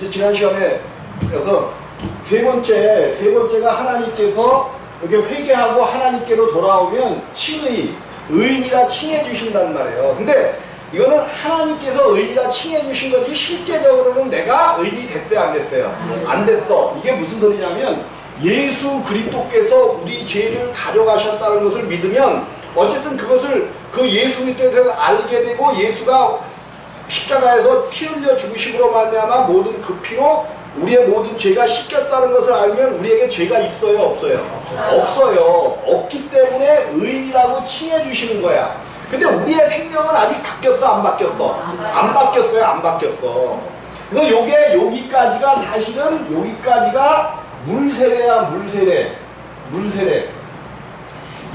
이제 지난 시간에 여서 세 번째 세 번째가 하나님께서 이렇게 회개하고 하나님께로 돌아오면 칭의 의인이라 칭해 주신단 말이에요. 근데 이거는 하나님께서 의인이라 칭해 주신 거지 실제적으로는 내가 의인이 됐어요 안 됐어요? 안 됐어. 이게 무슨 소리냐면 예수 그리스도께서 우리 죄를 가져가셨다는 것을 믿으면 어쨌든 그것을 그 예수 그리스도에서 알게 되고 예수가 십자가에서 피 흘려 죽으심으로 말미암아 모든 그 피로 우리의 모든 죄가 씻겼다는 것을 알면 우리에게 죄가 있어요 없어요? 없어요. 없기 때문에 의인이라고 칭해 주시는 거야. 근데 우리의 생명은 아직 바뀌었어 안 바뀌었어? 안 바뀌었어요 안 바뀌었어. 그래서 요게 여기까지가 사실은 여기까지가 물세례야 물세례 물세례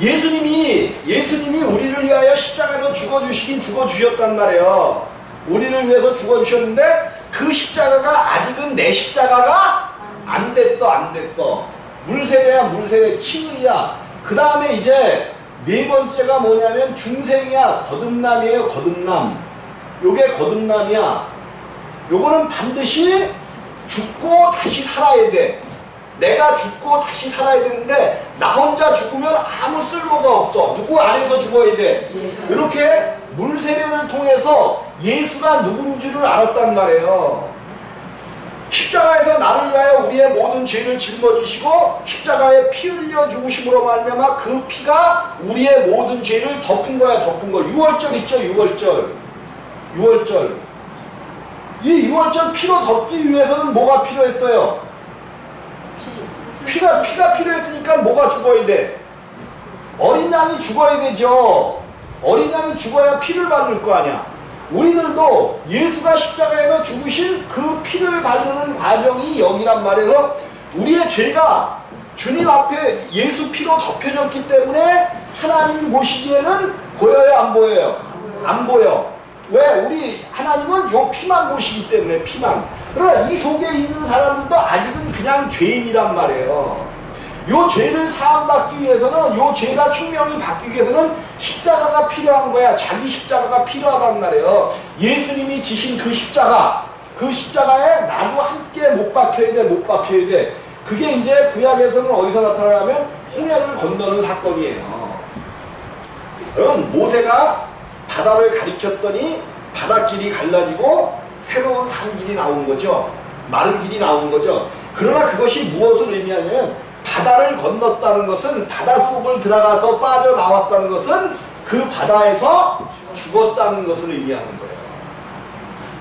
예수님이 예수님이 우리를 위하여 십자가에서 죽어주시긴 죽어주셨단 말이에요. 우리를 위해서 죽어주셨는데 그 십자가가 아직은 내 십자가가 안 됐어 안 됐어. 물세례야 물세례 칭의야. 그 다음에 이제 네 번째가 뭐냐면 중생이야 거듭남이에요 거듭남. 요게 거듭남이야. 요거는 반드시 죽고 다시 살아야 돼. 내가 죽고 다시 살아야 되는데 나 혼자 죽으면 아무 쓸모가 없어. 누구 안에서 죽어야 돼. 이렇게 물세례를 통해서 예수가 누군 줄을 알았단 말이에요. 십자가에서 나를 위하여 우리의 모든 죄를 짊어지시고 십자가에 피 흘려 죽으심으로 말미암아 그 피가 우리의 모든 죄를 덮은 거야 덮은 거. 6월절 있죠 6월절. 6월절. 이 6월절 피로 덮기 위해서는 뭐가 필요했어요? 피가 피가 필요했으니까 뭐가 죽어야 돼? 어린 양이 죽어야 되죠. 어린 양이 죽어야 피를 바를 거 아니야. 우리들도 예수가 십자가에서 죽으신 그 피를 바르는 과정이 여기란 말이에요. 우리의 죄가 주님 앞에 예수 피로 덮여졌기 때문에 하나님이 보시기에는 보여요, 안 보여요? 안 보여. 왜? 우리 하나님은 요 피만 보시기 때문에 피만. 그러나 이 속에 있는 사람들도 아직은 그냥 죄인이란 말이에요. 요 죄를 사함받기 위해서는 요 죄가 생명이 바뀌기 위해서는 십자가가 필요한 거야. 자기 십자가가 필요하단 말이에요. 예수님이 지신 그 십자가, 그 십자가에 나도 함께 못 박혀야 돼, 못 박혀야 돼. 그게 이제 구약에서는 어디서 나타나냐면 홍해를 건너는 사건이에요. 여러분 모세가 바다를 가리켰더니 바닷길이 갈라지고 새로운 산길이 나온 거죠. 마른 길이 나온 거죠. 그러나 그것이 무엇을 의미하냐면 바다를 건넜다는 것은 바닷속을 들어가서 빠져나왔다는 것은 그 바다에서 죽었다는 것을 의미하는 거예요.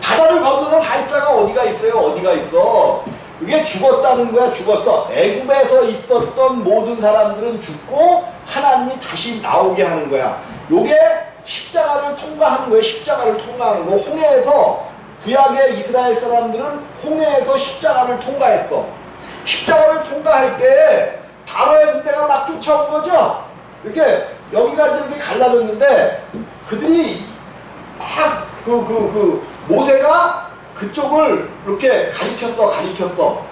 바다를 건너서 살자가 어디가 있어요? 어디가 있어? 이게 죽었다는 거야 죽었어. 애굽에서 있었던 모든 사람들은 죽고 하나님이 다시 나오게 하는 거야. 요게 십자가를 통과하는 거예요. 십자가를 통과하는 거. 홍해에서 구약의 이스라엘 사람들은 홍해에서 십자가를 통과했어. 십자가를 통과할 때 바로의 군대가 막 쫓아온 거죠. 이렇게 여기가 이렇게 갈라졌는데 그들이 막그그 그 모세가 그쪽을 이렇게 가리켰어 가리켰어.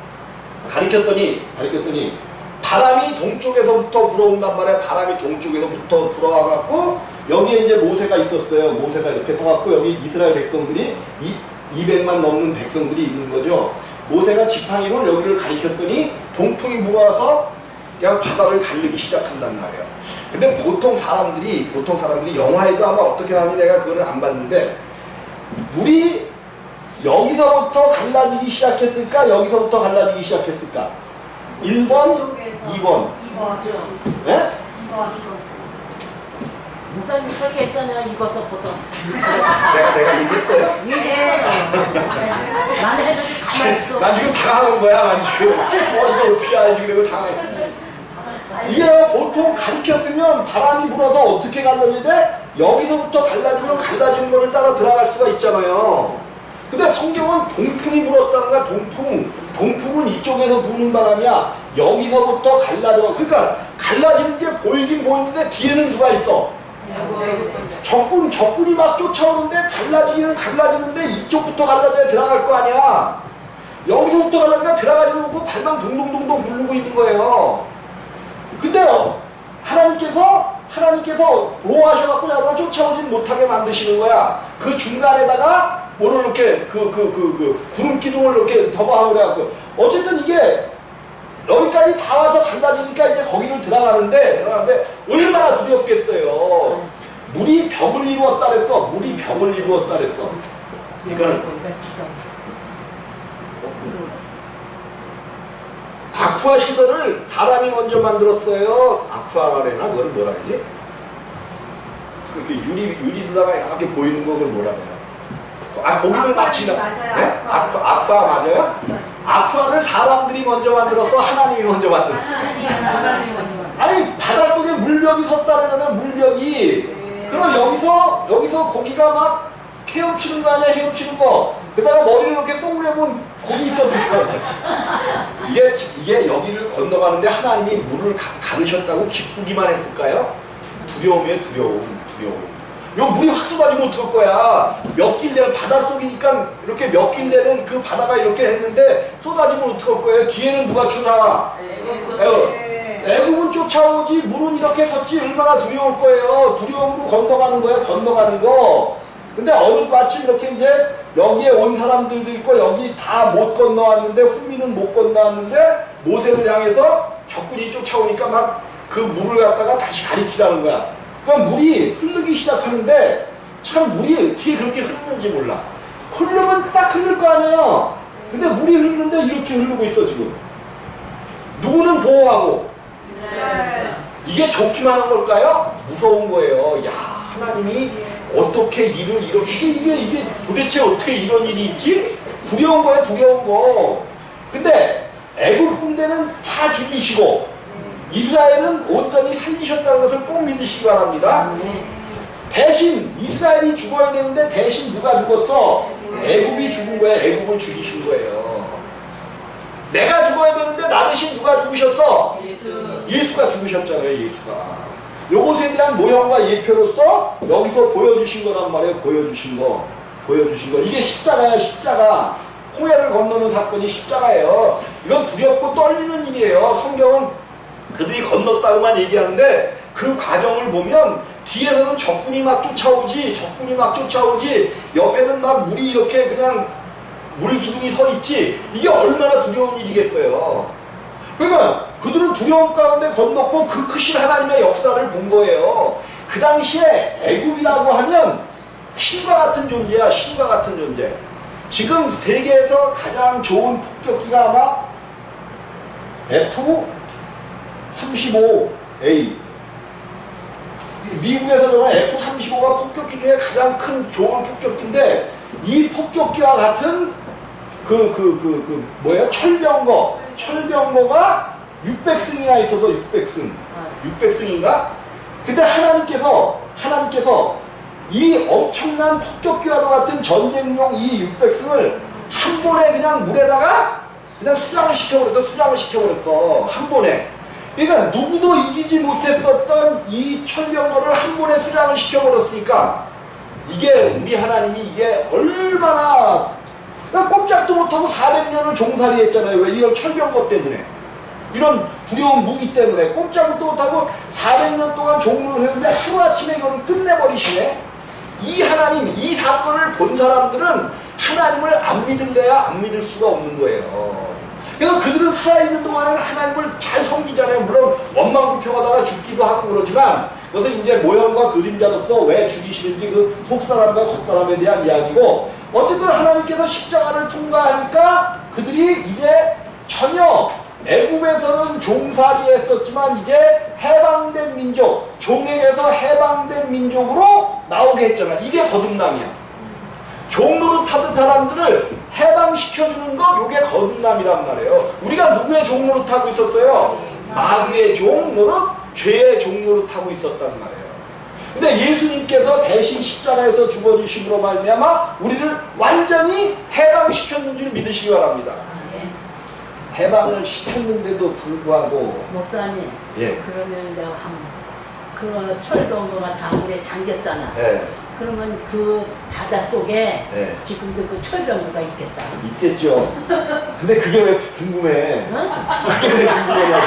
가리켰더니 가리켰더니 바람이 동쪽에서부터 불어온단 말이야. 바람이 동쪽에서부터 불어와 갖고 여기에 이제 모세가 있었어요. 모세가 이렇게 서갖고 여기 이스라엘 백성들이 이 200만 넘는 백성들이 있는 거죠 모세가 지팡이로 여기를 가리켰더니 동풍이 불어와서 그냥 바다를 갈리기 시작한단 말이에요 근데 보통 사람들이 보통 사람들이 영화에도 아마 어떻게 나오니 내가 그거를 안 봤는데 물이 여기서부터 갈라지기 시작했을까? 여기서부터 갈라지기 시작했을까? 1번, 2번. 2번. 예? 2번. 목사님 설계했잖아요 이거서부터 내가, 내가 얘기했어요. 나는 해도 가만히 있어 난 지금 당하는 거야, 난 지금. 어, 이거 어떻게 알지? 그리고 당해. 이게 보통 가리켰으면 바람이 불어서 어떻게 돼? 여기서부터 갈라지면 갈라지는 거를 따라 들어갈 수가 있잖아요. 근데 성경은 동풍이 불었다는 거야, 동풍. 동풍은 이쪽에서 부는 바람이야. 여기서부터 갈라져. 그러니까 갈라지는 게 보이긴 보이는데 뒤에는 누가 있어? 적군, 적군이 막 쫓아오는데 갈라지기는 갈라지는데 이쪽부터 갈라져야 들어갈 거 아니야. 여기서부터 갈라지니까 들어가지 않고 발만 동동동동 굴르고 있는 거예요. 근데요, 하나님께서, 하나님께서 보호하셔갖고 야가 쫓아오진 못하게 만드시는 거야. 그 중간에다가 뭐를 이렇게 그 그 그 그 구름 기둥을 이렇게 덮어하고 그래갖고 어쨌든 이게 여기까지 다 와서 달라지니까 이제 거기를 들어가는데 들어가는데 얼마나 두렵겠어요. 물이 벽을 이루었다 그랬어. 물이 벽을 이루었다 그랬어. 이거는 아쿠아 시설을 사람이 먼저 만들었어요. 아쿠아라레나 그걸 뭐라 하지? 그 유리 유리로다가 이렇게 보이는 거 그걸 뭐라 해요? 아 거기들. 맞아요. 네? 아쿠아, 아쿠아 맞아요? 아쿠아를 사람들이 먼저 만들었어. 하나님이 먼저 만들었어. 아니 바닷속에 물벽이 섰다는 물벽이 그럼 여기서 여기서 고기가 막 헤엄치는 거 아니야 헤엄치는 거 그다가 머리를 이렇게 쏘려면 고기 있었을 거야 이게 이게 여기를 건너가는데 하나님이 물을 가, 가르셨다고 기쁘기만 했을까요? 두려움이에요 두려움 두려움 요 물이 확 쏟아지면 어떡할 거야? 몇 킬데는 바닷속이니까 이렇게 몇 킬데는 그 바다가 이렇게 했는데 쏟아지면 어떡할 거예요? 뒤에는 누가 네. 애국은 쫓아오지 물은 이렇게 섰지 얼마나 두려울 거예요? 두려움으로 건너가는 거예요 건너가는 거. 근데 어느 마침 이렇게 이제 여기에 온 사람들도 있고 여기 다 못 건너왔는데 후미는 못 건너왔는데 모세를 향해서 적군이 쫓아오니까 막 그 물을 갖다가 다시 가리키라는 거야 그럼 물이 흐르기 시작하는데 참 물이 어떻게 그렇게 흐르는지 몰라 흐르면 딱 흐를 거 아니에요 근데 물이 흐르는데 이렇게 흐르고 있어 지금 누구는 보호하고 이게 좋기만 한 걸까요? 무서운 거예요. 야 하나님이 어떻게 일을 이렇게 이게 이게 이게 도대체 어떻게 이런 일이 있지? 두려운 거예요, 두려운 거. 근데 애굽 군대는 다 죽이시고 이스라엘은 온전히 살리셨다는 것을 꼭 믿으시기 바랍니다. 대신 이스라엘이 죽어야 되는데 대신 누가 죽었어? 애굽이 죽은 거예요. 애굽을 죽이신 거예요. 내가 죽어야 되는데 나 대신 누가 죽으셨어? 예수 가 죽으셨잖아요, 예수가. 요것에 대한 모형과 예표로서 여기서 보여주신 거란 말이에요, 보여주신 거. 보여주신 거. 이게 십자가야, 십자가. 홍해를 건너는 사건이 십자가예요. 이건 두렵고 떨리는 일이에요. 성경은 그들이 건넜다고만 얘기하는데 그 과정을 보면 뒤에서는 적군이 막 쫓아오지, 적군이 막 쫓아오지, 옆에는 막 물이 이렇게 그냥 물 기둥이 서 있지, 이게 얼마나 두려운 일이겠어요. 그러니까 그들은 두려움 가운데 건넜고 그 크신 하나님의 역사를 본 거예요. 그 당시에 애굽이라고 하면 신과 같은 존재야, 신과 같은 존재. 지금 세계에서 가장 좋은 폭격기가 아마 F-35A. 미국에서 정말 F-35가 폭격기 중에 가장 큰 좋은 폭격기인데 이 폭격기와 같은 그 그 그 그 뭐야 철병거. 철병거가 600승이나 있어서 600승. 600승인가? 근데 하나님께서 하나님께서 이 엄청난 폭격기와도 같은 전쟁용 이 600승을 한 번에 그냥 물에다가 그냥 수장을 시켜버렸어 수장을 시켜버렸어. 한 번에 그러니까 누구도 이기지 못했었던 이 철병거를 한 번에 수장을 시켜버렸으니까 이게 우리 하나님이 이게 얼마나 그러니까 꼼짝도 못하고 400년을 종살이 했잖아요. 왜 이런 철병거 때문에. 이런 두려운 무기 때문에 꼼짝도 못하고 400년 동안 종로를 했는데 하루아침에 이걸 끝내버리시네. 이 하나님, 이 사건을 본 사람들은 하나님을 안 믿을래야 안 믿을 수가 없는 거예요. 그래서 그들은 살아있는 동안에는 하나님을 잘 섬기잖아요. 물론 원망불평하다가 죽기도 하고 그러지만 그것은 이제 모형과 그림자로서 왜 죽이시는지 그 속사람과 겉사람에 대한 이야기고 어쨌든 하나님께서 십자가를 통과하니까 그들이 이제 전혀 애굽에서는 종살이 했었지만 이제 해방된 민족, 종에게서 해방된 민족으로 나오게 했잖아. 이게 거듭남이야. 종로로 타던 사람들을 해방시켜주는 것, 요게 거듭남이란 말이에요. 우리가 누구의 종로로 타고 있었어요? 마귀의 종로로, 죄의 종로로 타고 있었단 말이에요. 근데 예수님께서 대신 십자가에서 죽어주심으로 말미암아 우리를 완전히 해방시켰는 줄 믿으시기 바랍니다. 해방을 시켰는데도 불구하고 목사님, 예. 그러면 내가 한그 철병거가 다 물에 잠겼잖아. 예, 그러면 그 바다 속에 예, 지금도 그 철병거가 있겠다. 있겠죠. 근데 그게 왜 궁금해? 응? 그게 왜 궁금하냐고.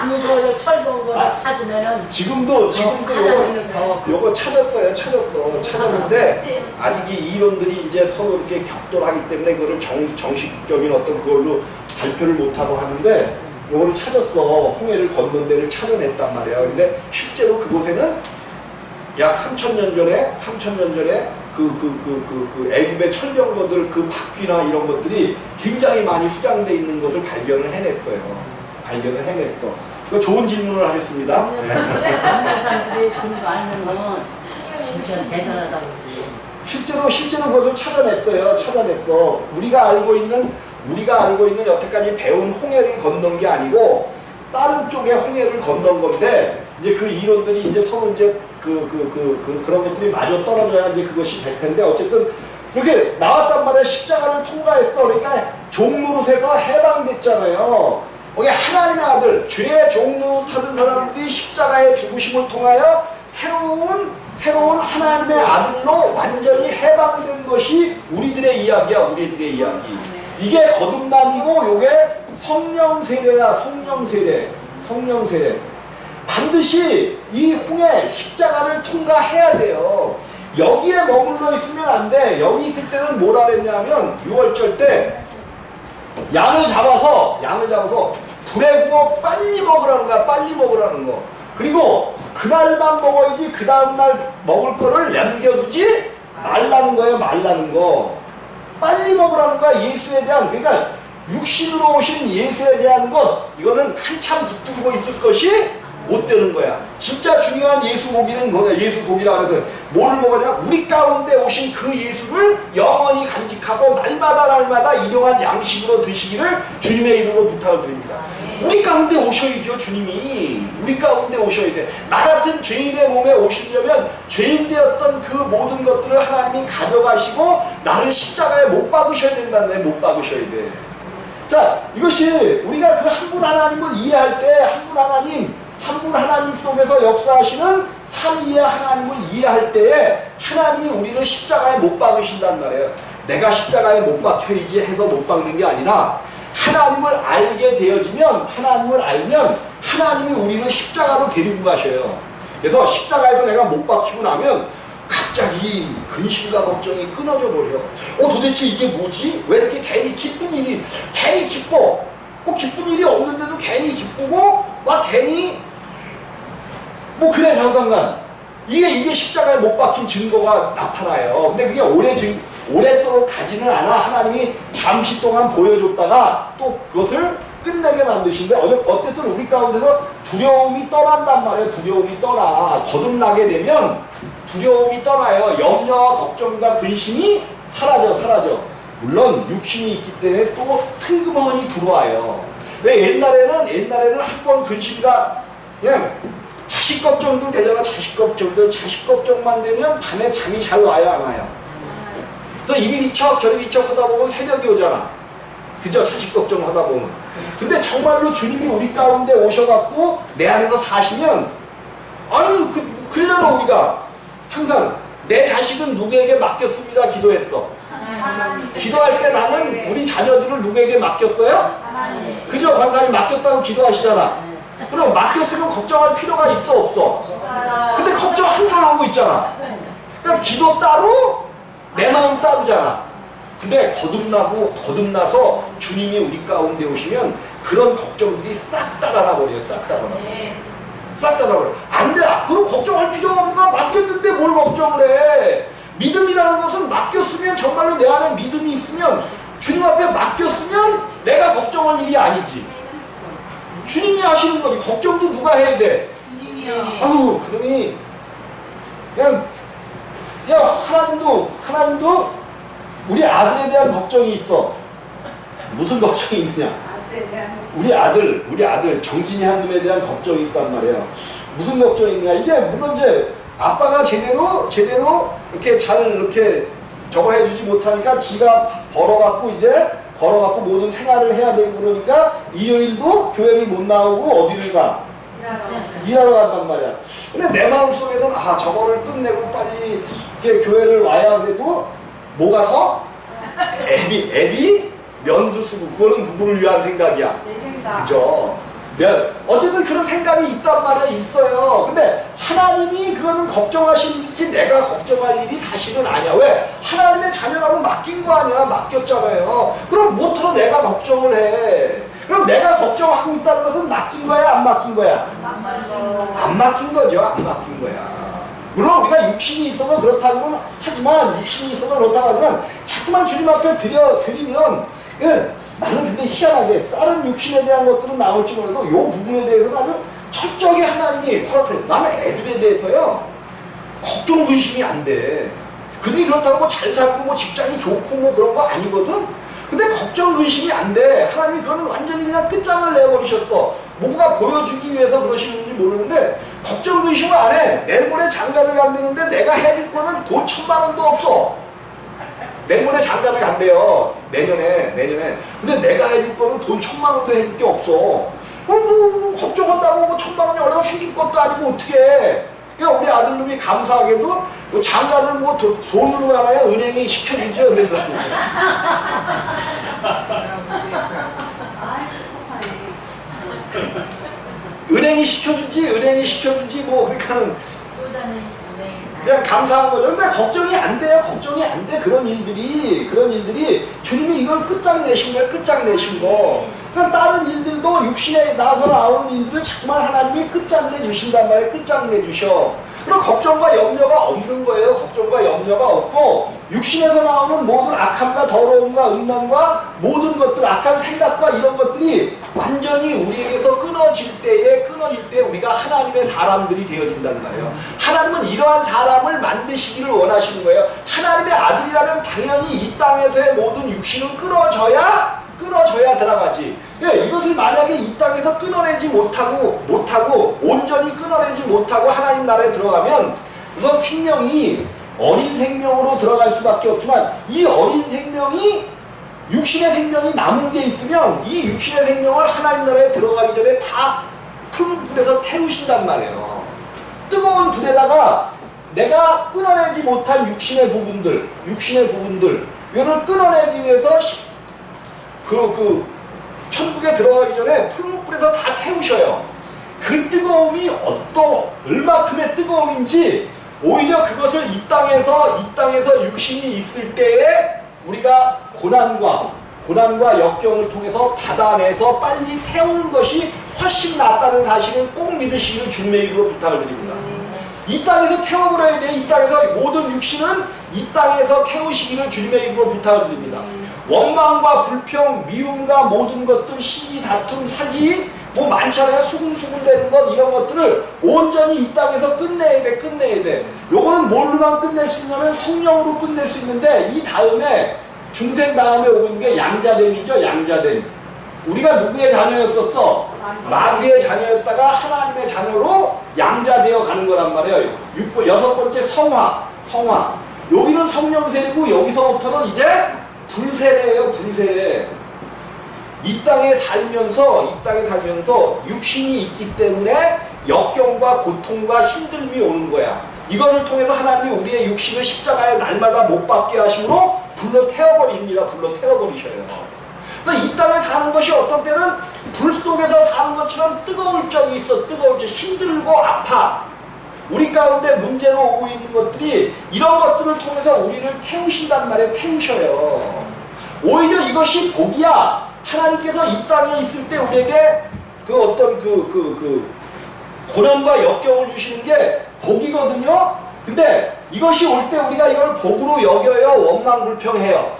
그, 그거를 철봉 거를 아. 찾으면은 지금도 지금도 요거 더 요거 찾았어요 찾았어 찾았는데 아직 이 이론들이 이제 서로 이렇게 격돌하기 때문에 그거를 정, 정식적인 어떤 그걸로 발표를 못하고 하는데 요거를 찾았어 홍해를 건넌 데를 찾아냈단 말이야 근데 실제로 그곳에는 약 3천 년 전에 3천 년 전에 그그 그 그 그 애굽의 철병거들 그 바퀴나 이런 것들이 굉장히 많이 수장돼 있는 것을 발견을 해냈어요 발견을 해냈어 이거 좋은 질문을 하겠습니다 남는 사람들이 그런 거 알면은 진짜 대단하다고 그러지. 실제로 실제로 그것을 찾아냈어요. 찾아냈어. 우리가 알고 있는 우리가 알고 있는 여태까지 배운 홍해를 건넌 게 아니고 다른 쪽의 홍해를 건넌 건데 이제 그 이론들이 이제 서로 이제 그 그 그 그, 그, 런 것들이 마저 떨어져야 이제 그것이 될 텐데 어쨌든 이렇게 나왔단 말이야. 십자가를 통과했어. 그러니까 종노릇에서 해방됐잖아요. 거기 하나님의 아들 죄의 종노릇 하던 사람들이 십자가의 죽으심을 통하여 새로운 새로운 하나님의 아들로 완전히 해방된 것이 우리들의 이야기야. 우리들의 이야기. 이게 거듭남이고 요게 성령 세례야. 성령 세례. 성령 세례 반드시 이 홍해 십자가를 통과해야 돼요. 여기에 머물러 있으면 안 돼. 여기 있을 때는 뭐라 그랬냐면 6월절 때 양을 잡아서 양을 잡아서 불에 구워 빨리 먹으라는 거야 빨리 먹으라는 거. 그리고 그날만 먹어야지 그 다음날 먹을 거를 남겨두지 말라는 거예요 말라는 거. 빨리 먹으라는 거야 예수에 대한. 그러니까 육신으로 오신 예수에 대한 것 이거는 한참 붙들고 있을 것이 못 되는 거야. 진짜 중요한 예수 고기는 뭐냐? 예수 고기라 그래서 뭐를 먹었냐? 우리 가운데 오신 그 예수를 영원히 간직하고 날마다 날마다 일용한 양식으로 드시기를 주님의 이름으로 부탁을 드립니다. 우리 가운데 오셔야죠 주님이. 우리 가운데 오셔야 돼나 같은 죄인의 몸에 오시려면 죄인 되었던 그 모든 것들을 하나님이 가져가시고 나를 십자가에 못 박으셔야 된다는 거예요 못 박으셔야 돼. 자, 이것이 우리가 그 한 분 하나님을 이해할 때 한 분 하나님, 한 분 하나님 속에서 역사하시는 삼위의 하나님을 이해할 때에 하나님이 우리를 십자가에 못 박으신단 말이에요. 내가 십자가에 못 박혀야지 해서 못 박는 게 아니라 하나님을 알게 되어지면 하나님을 알면 하나님이 우리를 십자가로 데리고 가셔요. 그래서 십자가에서 내가 못 박히고 나면 갑자기 근심과 걱정이 끊어져 버려. 어 도대체 이게 뭐지? 왜 이렇게 괜히 기쁜 일이 괜히 기뻐? 뭐 기쁜 일이 없는데도 괜히 기쁘고 막 괜히 뭐 그래 잠깐만 이게 이게 십자가에 못 박힌 증거가 나타나요. 근데 그게 오래 증 오랫도록 가지는 않아 하나님이 잠시 동안 보여줬다가 또 그것을 끝내게 만드신데 어쨌든 우리 가운데서 두려움이 떠난단 말이에요. 두려움이 떠나 거듭나게 되면 두려움이 떠나요. 염려와 걱정과 근심이 사라져 사라져. 물론 육신이 있기 때문에 또 슬그머니 들어와요. 왜 옛날에는 옛날에는 한 번 근심과 그냥 자식 걱정도 되잖아. 자식 걱정도 자식 걱정만 되면 밤에 잠이 잘 와요 안 와요. 그래서 이리 뒤척 저리 뒤척 하다 보면 새벽이 오잖아. 그죠? 자식 걱정하다 보면. 근데 정말로 주님이 우리 가운데 오셔갖고 내 안에서 사시면 아니 그 그러잖아 우리가 항상 내 자식은 누구에게 맡겼습니다 기도했어. 기도할 때 나는 우리 자녀들을 누구에게 맡겼어요? 그죠? 관사님 맡겼다고 기도하시잖아. 그럼 맡겼으면 걱정할 필요가 있어 없어? 근데 걱정 항상 하고 있잖아. 그러니까 기도 따로 내 마음 따로잖아. 근데 거듭나고 거듭나서 주님이 우리 가운데 오시면 그런 걱정들이 싹 따라라 버려요. 싹 따라라. 싹 따라버려. 안 돼. 그럼 걱정할 필요가 없는가? 맡겼는데 뭘 걱정을 해? 믿음이라는 것은 맡겼으면 정말로 내 안에 믿음이 있으면 주님 앞에 맡겼으면 내가 걱정할 일이 아니지. 주님이 하시는 거지. 걱정도 누가 해야 돼? 아유, 그러니 그냥 야 하나님도 하나님도 우리 아들에 대한 걱정이 있어. 무슨 걱정이 있느냐? 우리 아들, 우리 아들 정진이 한 놈에 대한 걱정이 있단 말이에요. 무슨 걱정이 있냐? 이게 물론 이제 아빠가 제대로 제대로 이렇게 잘 이렇게 저거 해주지 못하니까 지가 벌어갖고 이제 벌어갖고 모든 생활을 해야 되고 그러니까 일요일도 교회를 못 나오고 어디를 가? 일하러 간단 말이야. 근데 내 마음 속에는 아 저거를 끝내고 빨리 이렇게 교회를 와야 그래도 뭐가 서? 앱이 앱이 면도 쓰고 그거는 누구를 위한 생각이야? 그죠? 몇 어쨌든 그런 생각이 있단 말이야 있어요. 근데 하나님이 그거는 걱정하실 일이지 내가 걱정할 일이 사실은 아니야. 왜? 하나님의 자녀라고 맡긴 거 아니야. 맡겼잖아요. 그럼 못하러 내가 걱정을 해. 그럼 내가 걱정하고 있다는 것은 맡긴 거야, 안 맡긴 거야? 안 맡긴 거죠. 안 맡긴 거야. 물론 우리가 육신이 있어도 그렇다고는 하지만 육신이 있어도 그렇다고 하지만 자꾸만 주님 앞에 드려 드리면 예, 나는 근데 희한하게 다른 육신에 대한 것들은 나올지 몰라도 요 부분에 대해서는 아주 철저하게 하나님이 허락해. 나는 애들에 대해서요 걱정 근심이 안 돼. 그들이 그렇다고 뭐 잘 살고 뭐 직장이 좋고 뭐 그런 거 아니거든. 근데 걱정 근심이 안 돼. 하나님이 그거는 완전히 그냥 끝장을 내버리셨어. 뭔가 보여주기 위해서 그러시는지 모르는데 걱정 근심을 안 해. 내일 모레 장가를 간다는데 내가 해줄 거는 돈 천만 원도 없어. 내일 모레 장가를 간대요. 내년에 내년에. 근데 내가 해줄 거는 돈 천만 원도 해줄 게 없어. 어, 뭐, 뭐 걱정한다고 뭐 천만 원이 얼마 생길 것도 아니고 어떻게 해. 그러니까 우리 아들놈이 감사하게도 뭐 장가를 뭐 도- 손으로 가나야 은행이 시켜주죠. 그러더라고. 은행이 시켜주지 은행이 시켜주지 뭐 그러니까는 그냥 감사한 거죠. 근데 걱정이 안 돼요. 걱정이 안 돼. 그런 일들이, 그런 일들이 주님이 이걸 끝장내신 거야. 끝장내신 거. 그러니까 다른 일들도 육신에 나서 나오는 일들을 자꾸만 하나님이 끝장내 주신단 말이에요. 끝장내 주셔. 그럼 걱정과 염려가 없는 거예요. 걱정과 염려가 없고 육신에서 나오는 모든 악함과 더러움과 음란과 모든 것들, 악한 생각과 이런 것들이 완전히 우리에게서 끊어질 때에 끊어질 때 우리가 하나님의 사람들이 되어진단 말이에요. 하나님은 이러한 사람을 만드시기를 원하시는 거예요. 하나님의 아들이라면 당연히 이 땅에서의 모든 육신은 끊어져야 끊어져야 들어가지. 예, 이것을 만약에 이 땅에서 끊어내지 못하고 못하고 온전히 끊어내지 못하고 하나님 나라에 들어가면 우선 생명이 어린 생명으로 들어갈 수밖에 없지만 이 어린 생명이 육신의 생명이 남은 게 있으면 이 육신의 생명을 하나님 나라에 들어가기 전에 다 푸른 불에서 태우신단 말이에요. 뜨거운 불에다가 내가 끊어내지 못한 육신의 부분들, 육신의 부분들, 이거를 끊어내기 위해서 시- 그, 그, 천국에 들어가기 전에 풀무불에서 다 태우셔요. 그 뜨거움이 어떤, 얼마큼의 뜨거움인지 오히려 그것을 이 땅에서, 이 땅에서 육신이 있을 때에 우리가 고난과, 고난과 역경을 통해서 받아내서 빨리 태우는 것이 훨씬 낫다는 사실을 꼭 믿으시기를 주님의 이름으로 부탁을 드립니다. 이 땅에서 태워버려야 돼. 이 땅에서 모든 육신은 이 땅에서 태우시기를 주님의 이름으로 부탁을 드립니다. 원망과 불평, 미움과 모든 것들, 시기, 다툼, 사기, 뭐 많잖아요. 수군수군 되는 것, 이런 것들을 온전히 이 땅에서 끝내야 돼, 끝내야 돼. 요거는 뭘로만 끝낼 수 있냐면 성령으로 끝낼 수 있는데, 이 다음에, 중생 다음에 오는 게 양자됨이죠, 양자됨. 우리가 누구의 자녀였었어? 마귀의 자녀였다가 하나님의 자녀로 양자되어 가는 거란 말이에요. 육 번- 여섯 번째 성화, 성화. 여기는 성령 세례고 여기서부터는 이제 불세례예요, 불세례. 이 땅에 살면서 이 땅에 살면서 육신이 있기 때문에 역경과 고통과 힘듦이 오는 거야. 이거를 통해서 하나님이 우리의 육신을 십자가에 날마다 못 박게 하심으로 불러 태워버립니다. 불러 태워버리셔요. 이 땅에 사는 것이 어떤 때는 불 속에서 사는 것처럼 뜨거울 적이 있어. 뜨거울 적 힘들고 아파. 우리 가운데 문제로 오고 있는 것들이 이런 것들을 통해서 우리를 태우신단 말이에요. 태우셔요. 오히려 이것이 복이야. 하나님께서 이 땅에 있을 때 우리에게 그 어떤 그, 그, 그, 고난과 역경을 주시는 게 복이거든요. 근데 이것이 올 때 우리가 이걸 복으로 여겨요. 원망 불평해요.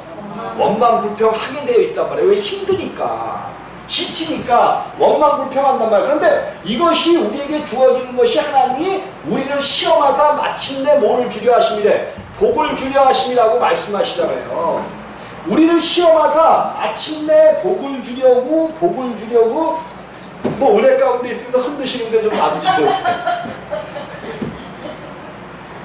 원망 불평하게 되어 있단 말이에요. 왜 힘드니까. 지치니까 원망 불평한단 말이에요. 그런데 이것이 우리에게 주어지는 것이 하나님이 우리를 시험하사 마침내 뭐를 주려 하심이래? 복을 주려 하심이라고 말씀하시잖아요. 우리를 시험하사 마침내 복을 주려고 복을 주려고 뭐 은혜 가운데 있으면서 흔드시는데 좀 놔두지 못해.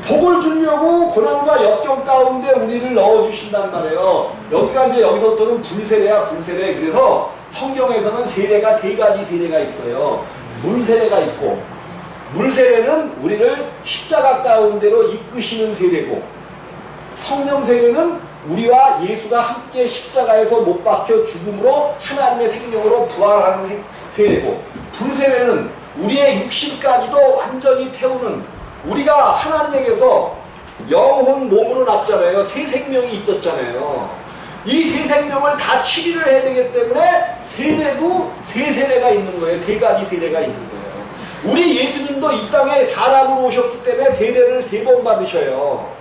복을 주려고 고난과 역경 가운데 우리를 넣어주신단 말이에요. 여기가 이제 여기서부터는 불세례야 불세례. 그래서 성경에서는 세례가 세 가지 세례가 있어요. 물세례가 있고 물세례는 우리를 십자가 가운데로 이끄시는 세례고 성령 세례는 우리와 예수가 함께 십자가에서 못 박혀 죽음으로 하나님의 생명으로 부활하는 세- 세례고 불세례는 우리의 육신까지도 완전히 태우는 우리가 하나님에게서 영혼 몸으로 났잖아요. 새 생명이 있었잖아요. 이새 생명을 다 치리를 해야 되기 때문에 세례도 세 세례가 있는 거예요. 세 가지 세례가 있는 거예요. 우리 예수님도 이 땅에 사람으로 오셨기 때문에 세례를 세 번 받으셔요.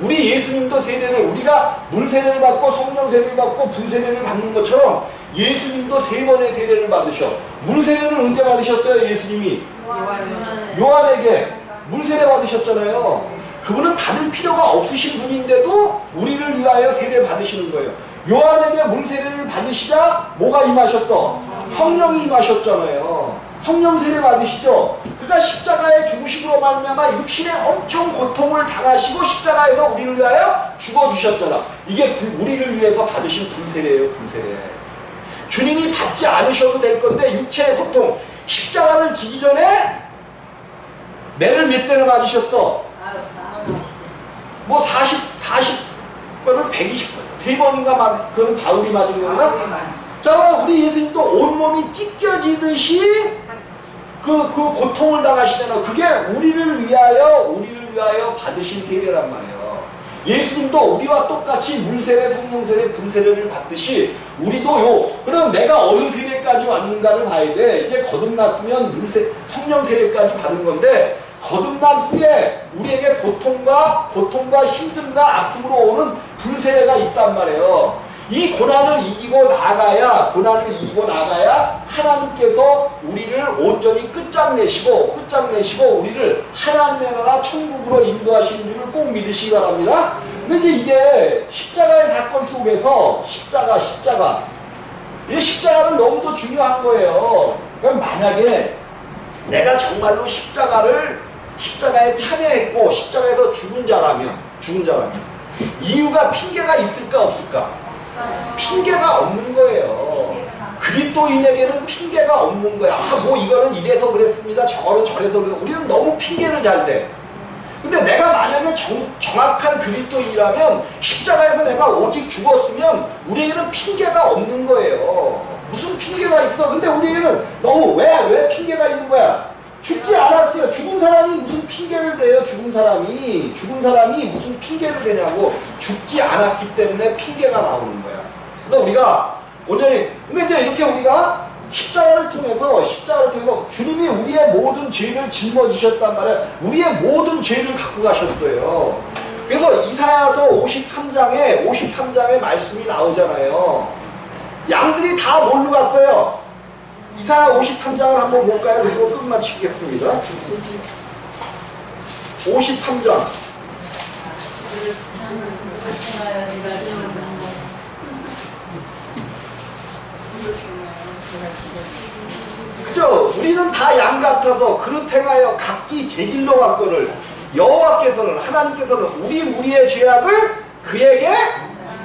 우리 예수님도 세례를 우리가 물세례를 받고 성령 세례를 받고 분세례를 받는 것처럼 예수님도 세 번의 세례를 받으셔. 물세례는 언제 받으셨어요, 예수님이? 요한에게 물세례 받으셨잖아요. 그분은 받을 필요가 없으신 분인데도 우리를 위하여 세례 받으시는 거예요. 요한에게 물세례를 받으시자 뭐가 임하셨어? 성령이 임하셨잖아요. 성령 세례 받으시죠. 그가 십자가에 죽으심으로 말미암아 육신의 엄청 고통을 당하시고 십자가에서 우리를 위하여 죽어 주셨잖아. 이게 불- 우리를 위해서 받으신 불세례예요, 불세례. 주님이 받지 않으셔도 될 건데 육체의 고통 십자가를 지기 전에 매를 몇 대를 맞으셨어? 뭐 40, 40번을 120번, 세 번인가 맞, 그건 바울이 맞은 건가? 자, 우리 예수님도 온몸이 찢겨지듯이 그, 그 고통을 당하시잖아. 그게 우리를 위하여, 우리를 위하여 받으신 세례란 말이에요. 예수님도 우리와 똑같이 물세례, 성령세례, 불세례를 받듯이 우리도 요, 그럼 내가 어느 세례까지 왔는가를 봐야 돼. 이제 거듭났으면 물세, 성령세례까지 받은 건데, 거듭난 후에 우리에게 고통과 고통과 힘듦과 아픔으로 오는 불세례가 있단 말이에요. 이 고난을 이기고 나가야 고난을 이기고 나가야 하나님께서 우리를 온전히 끝장내시고 끝장내시고 우리를 하나님의 나라 천국으로 인도하시는 줄을 꼭 믿으시기 바랍니다. 근데 이게 십자가의 사건 속에서 십자가 십자가 이 십자가는 너무도 중요한 거예요. 그럼 만약에 내가 정말로 십자가를 십자가에 참여했고 십자가에서 죽은 자라면 죽은 자라면 이유가 핑계가 있을까 없을까? 핑계가 없는 거예요. 그리스도인에게는 핑계가 없는 거야. 아, 뭐 이거는 이래서 그랬습니다. 저거는 저래서 그래서 우리는 너무 핑계를 잘 대. 근데 내가 만약에 정, 정확한 그리스도인이라면 십자가에서 내가 오직 죽었으면 우리에게는 핑계가 없는 거예요. 무슨 핑계가 있어? 근데 우리에게는 너무 왜, 왜 핑계가 있는 거야? 죽지 않았어요. 죽은 사람이 무슨 핑계를 대요? 죽은 사람이 죽은 사람이 무슨 핑계를 대냐고 죽지 않았기 때문에 핑계가 나오는 거야. 그래서 우리가 온전히 근데 이제 이렇게 우리가 십자가를 통해서 십자가를 통해서 주님이 우리의 모든 죄를 짊어지셨단 말이야. 우리의 모든 죄를 갖고 가셨어요. 그래서 이사야서 53장에 53장에 말씀이 나오잖아요. 양들이 다 뭘로 갔어요? 이사야 53장을 한번 볼까요? 그리고 끝마치겠습니다. 53장. 그죠? 우리는 다 양 같아서 그릇 행하여 각기 제 길로 갔거늘 여호와께서는 하나님께서는 우리 우리의 죄악을 그에게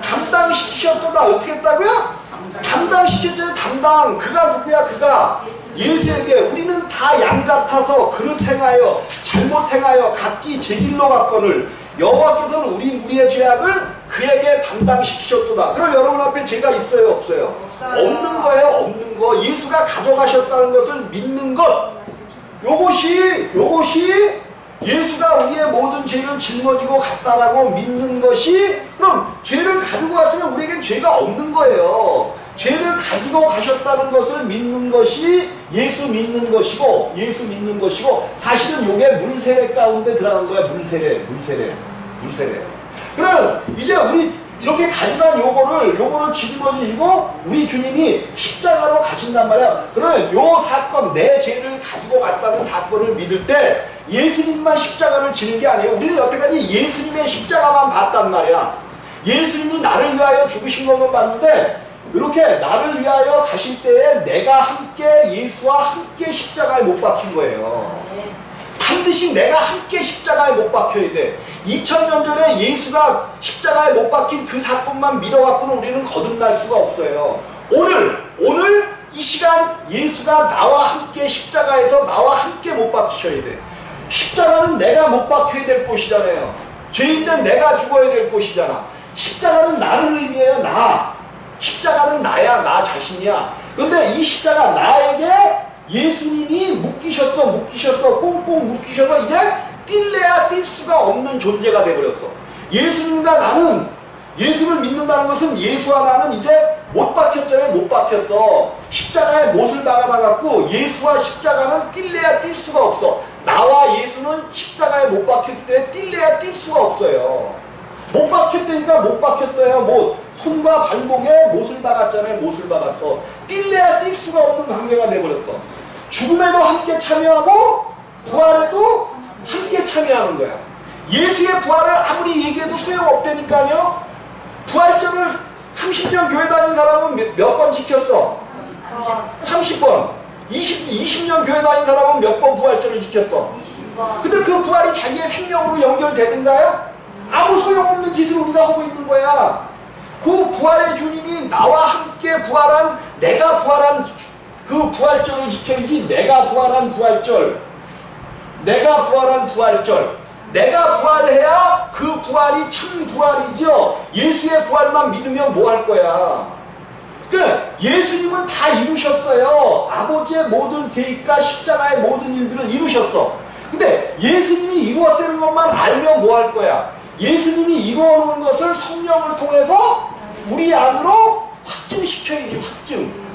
감당시키셨도다 어떻게 했다고요? 감당시켰잖아요 담당 그가 누구야 그가 예수에게 우리는 다 양 같아서 그릇 행하여 잘못 행하여 각기 제 길로 갔거늘 여호와께서는 우리 우리의 죄악을 그에게 담당시키셨도다 그럼 여러분 앞에 죄가 있어요 없어요? 없는 거예요 없는 거 예수가 가져가셨다는 것을 믿는 것 요것이 요것이 예수가 우리의 모든 죄를 짊어지고 갔다라고 믿는 것이 그럼 죄를 가지고 갔으면 우리에겐 죄가 없는 거예요. 죄를 가지고 가셨다는 것을 믿는 것이 예수 믿는 것이고 예수 믿는 것이고 사실은 요게 물세례 가운데 들어간 거야 물세례 물세례 물세례. 그럼 이제 우리 이렇게 가져간 요거를 요거를 짊어지시고 우리 주님이 십자가로 가신단 말이야. 그러면 요 사건 내 죄를 가지고 갔다는 사건을 믿을 때 예수님만 십자가를 지는 게 아니에요. 우리는 여태까지 예수님의 십자가만 봤단 말이야. 예수님이 나를 위하여 죽으신 것만 봤는데 이렇게 나를 위하여 가실 때에 내가 함께 예수와 함께 십자가에 못 박힌 거예요. 반드시 내가 함께 십자가에 못 박혀야 돼. 2000년 전에 예수가 십자가에 못 박힌 그 사건만 믿어갖고는 우리는 거듭날 수가 없어요. 오늘, 오늘 이 시간 예수가 나와 함께 십자가에서 나와 함께 못 박히셔야 돼. 십자가는 내가 못 박혀야 될 곳이잖아요. 죄인된 내가 죽어야 될 곳이잖아. 십자가는 나를 의미해요, 나. 십자가는 나야, 나 자신이야. 근데 이 십자가 나에게 예수님이 묶이셨어 묶이셨어 꽁꽁 묶이셔서 이제 뛸래야 뛸 수가 없는 존재가 돼버렸어. 예수님과 나는 예수를 믿는다는 것은 예수와 나는 이제 못 박혔잖아요 못 박혔어. 십자가에 못을 박아놔갖고 예수와 십자가는 뛸래야 뛸 수가 없어. 나와 예수는 십자가에 못 박혔기 때문에 뛸래야 뛸 수가 없어요. 못 박혔다니까 못 박혔어요. 뭐 손과 발목에 못을 박았잖아요 못을 박았어 뛸래야 뛸 수가 없는 관계가 돼버렸어 죽음에도 함께 참여하고 부활에도 함께 참여하는 거야 예수의 부활을 아무리 얘기해도 소용없다니까요 부활절을 30년 교회 다닌 사람은 몇 번 지켰어? 30번 20, 20년 교회 다닌 사람은 몇 번 부활절을 지켰어? 근데 그 부활이 자기의 생명으로 연결되든가요? 아무 소용없는 짓을 우리가 하고 있는 거야. 그 부활의 주님이 나와 함께 부활한 내가 부활한 주- 그 부활절을 지켜야지 내가 부활한 부활절 내가 부활한 부활절 내가 부활해야 그 부활이 참 부활이죠 예수의 부활만 믿으면 뭐 할 거야 그 예수님은 다 이루셨어요. 아버지의 모든 계획과 십자가의 모든 일들을 이루셨어. 근데 예수님이 이루었다는 것만 알면 뭐 할 거야? 예수님이 이루어 놓은 것을 성령을 통해서 우리 안으로 확증시켜야지 확증.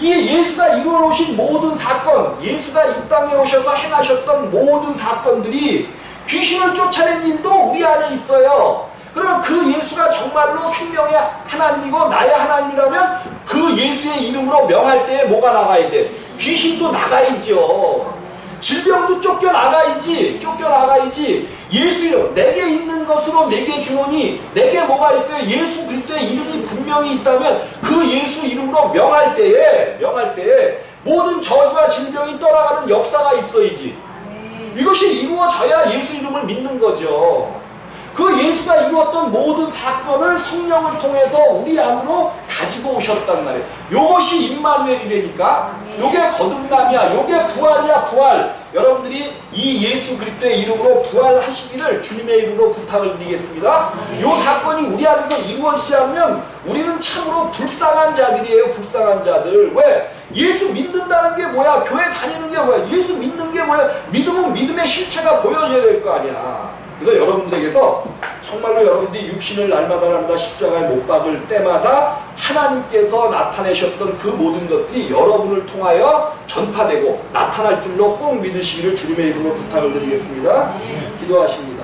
이 예수가 이루어놓으신 모든 사건, 예수가 이 땅에 오셔서 행하셨던 모든 사건들이 귀신을 쫓아낸 일도 우리 안에 있어요. 그러면 그 예수가 정말로 생명의 하나님이고 나의 하나님이라면 그 예수의 이름으로 명할 때에 뭐가 나가야 돼? 귀신도 나가야죠. 질병도 쫓겨나가야지. 쫓겨나가야지. 예수 이름 내게 있는 것으로 내게 주노니 내게 뭐가 있어요? 예수 그리스도의 이름이 분명히 있다면 그 예수 이름으로 명할 때에 명할 때에 모든 저주와 질병이 떠나가는 역사가 있어야지. 이것이 이루어져야 예수 이름을 믿는 거죠. 그 예수가 이루었던 모든 사건을 성령을 통해서 우리 안으로 가지고 오셨단 말이에요. 요것이 임마누엘이라니까. 요게 거듭남이야. 요게 부활이야 부활. 여러분들이 이 예수 그리스도의 이름으로 부활하시기를 주님의 이름으로 부탁을 드리겠습니다. 요 사건이 우리 안에서 이루어지지 않으면 우리는 참으로 불쌍한 자들이에요. 불쌍한 자들. 왜? 예수 믿는다는 게 뭐야? 교회 다니는 게 뭐야? 예수 믿는 게 뭐야? 믿음은 믿음의 실체가 보여져야 될 거 아니야. 그래서 여러분들에게서 정말로 여러분들이 육신을 날마다 날마다 십자가에 못 박을 때마다 하나님께서 나타내셨던 그 모든 것들이 여러분을 통하여 전파되고 나타날 줄로 꼭 믿으시기를 주님의 이름으로 부탁을 드리겠습니다. 기도하십니다.